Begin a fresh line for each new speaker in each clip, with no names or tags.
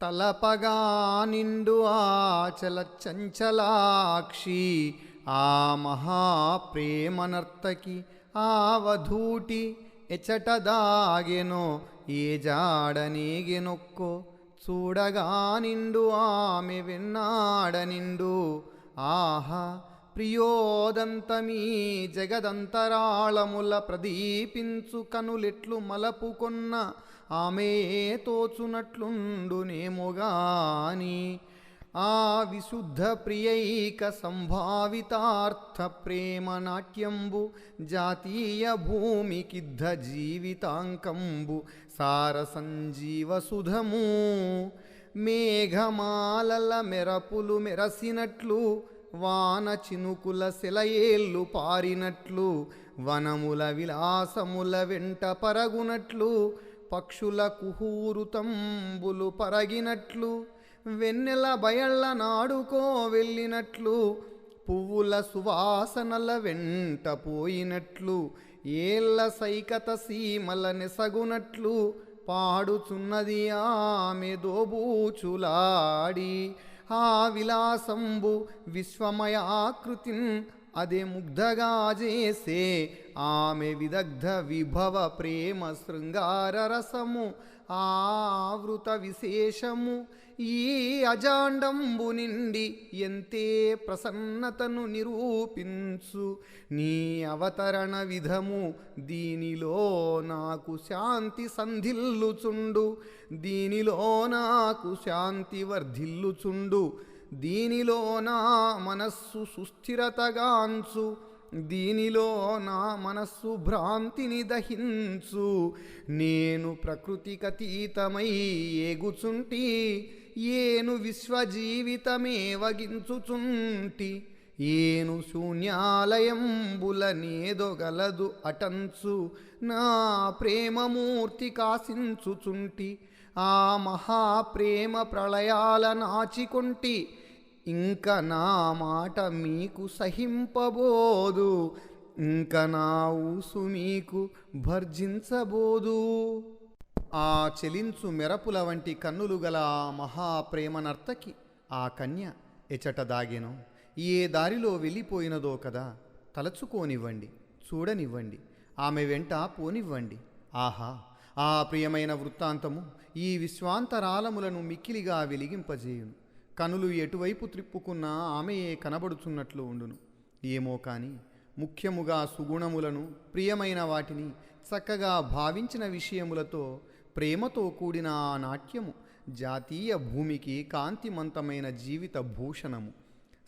తలపగా నిండు ఆచల చంచలాక్షి ఆ మహాప్రేమనర్తకి ఆవధూటి ఎచట దాగెనో ఏ జాడనీగెనొక్కో చూడగా నిండు ఆమె వెన్నాడ నిండు ఆహా ప్రియోదంతమీ జగదంతరాళముల ప్రదీపించు కనులెట్లు మలపుకొన్న ఆమె తోచునట్లుండునేమోగాని. ఆ విశుద్ధ ప్రియైక సంభావితార్థ ప్రేమ నాట్యంబు జాతీయ భూమికిద్ధ జీవితాంకంబు సార సంజీవ సుధము మేఘమాలల మెరపులు మెరసినట్లు వాన చినుకుల శిలయేళ్ళు పారినట్లు వనముల విలాసముల వెంట పరగునట్లు పక్షుల కుహూరుతంబులు పరగినట్లు వెన్నెల బయళ్ళ నాడుకో వెళ్ళినట్లు పువ్వుల సువాసనల వెంట పోయినట్లు ఏళ్ళ సైకత సీమల నెసగునట్లు పాడుచున్నది ఆమె దోబూచులాడి ఆ విలాసంబు విశ్వమయాకృతిన్ అదే ముగ్ధగా చేసే ఆమె విదగ్ధ విభవ ప్రేమ శృంగార రసము ఆవృత విశేషము. ఈ అజాండంబు నిండి ఎంతే ప్రసన్నతను నిరూపించు. నీ అవతరణ విధము దీనిలో నాకు శాంతి సంధిల్లుచుండు. దీనిలో నాకు శాంతి వర్ధిల్లుచుండు. దీనిలో నా మనస్సు సుస్థిరతగాంచు దీనిలో నా మనస్సు భ్రాంతిని దహించు. నేను ప్రకృతికతీతమై ఏగుచుంటి ఏను విశ్వజీవితమే వగించుచుంటి ఏను శూన్యాలయంబులనేదొగలదు అటంచు నా ప్రేమమూర్తి కాసించుచుంటి. ఆ మహాప్రేమ ప్రళయాల నాచికొంటి ఇంక నా మాట మీకు సహింపబోదు ఇంక నా ఊసు మీకు భర్జించబోదు. ఆ చెలించు మెరపుల వంటి కన్నులు గల ఆ మహాప్రేమనర్తకి ఆ కన్య ఎచట దాగెను ఏ దారిలో వెళ్ళిపోయినదో కదా తలచుకోనివ్వండి చూడనివ్వండి ఆమె వెంట పోనివ్వండి. ఆహా! ఆ ప్రియమైన వృత్తాంతము ఈ విశ్వాంతరాలములను మిక్కిలిగా వెలిగింపజేయును. కనులు ఎటువైపు త్రిప్పుకున్నా ఆమెయే కనబడుచున్నట్లు ఉండును. ఏమో కాని ముఖ్యముగా సుగుణములను ప్రియమైన వాటిని చక్కగా భావించిన విషయములతో ప్రేమతో కూడిన ఆ నాట్యము జాతీయ భూమికి కాంతిమంతమైన జీవిత భూషణము.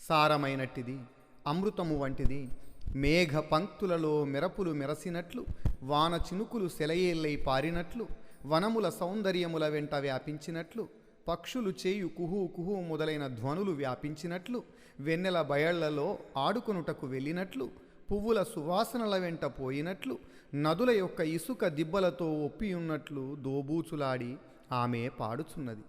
సారమైనట్టిది అమృతము వంటిది మేఘ పంక్తులలో మెరపులు మెరసినట్లు వాన చినుకులు సెలయేళ్ళై పారినట్లు వనముల సౌందర్యముల వెంట వ్యాపించినట్లు పక్షులు చేయు కుహు కుహు మొదలైన ధ్వనులు వ్యాపించినట్లు వెన్నెల బయళ్ళలో ఆడుకొనుటకు వెళ్ళినట్లు పువ్వుల సువాసనల వెంట పోయినట్లు నదుల యొక్క ఇసుక దిబ్బలతో ఒప్పియున్నట్లు దోబూచులాడి ఆమె పాడుచున్నది.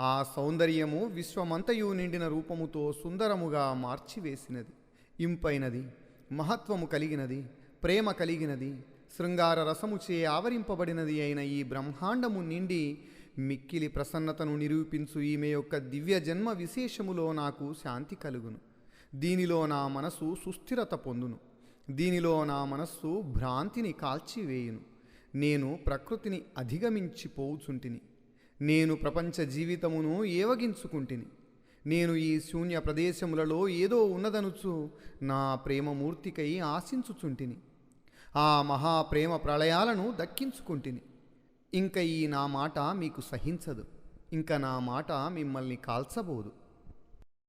ఆ సౌందర్యము విశ్వమంతయు నిండిన రూపముతో సుందరముగా మార్చివేసినది. ఇంపైనది మహత్వము కలిగినది ప్రేమ కలిగినది శృంగార రసముచే ఆవరింపబడినది అయిన ఈ బ్రహ్మాండము నిండి మిక్కిలి ప్రసన్నతను నిరూపించు ఈమె యొక్క దివ్య జన్మ విశేషములో నాకు శాంతి కలుగును. దీనిలో నా మనసు సుస్థిరత పొందును. దీనిలో నా మనస్సు భ్రాంతిని కాల్చివేయును. నేను ప్రకృతిని అధిగమించిపోవుచుంటిని నేను ప్రపంచ జీవితమును ఏవగించుకుంటిని. నేను ఈ శూన్య ప్రదేశములలో ఏదో ఉన్నదనుచు నా ప్రేమమూర్తికై ఆశించుచుంటిని. ఆ మహాప్రేమ ప్రళయాలను దక్కించుకుంటిని. ఇంక ఈ నా మాట మీకు సహించదు. ఇంక నా మాట మిమ్మల్ని కాల్చబోదు.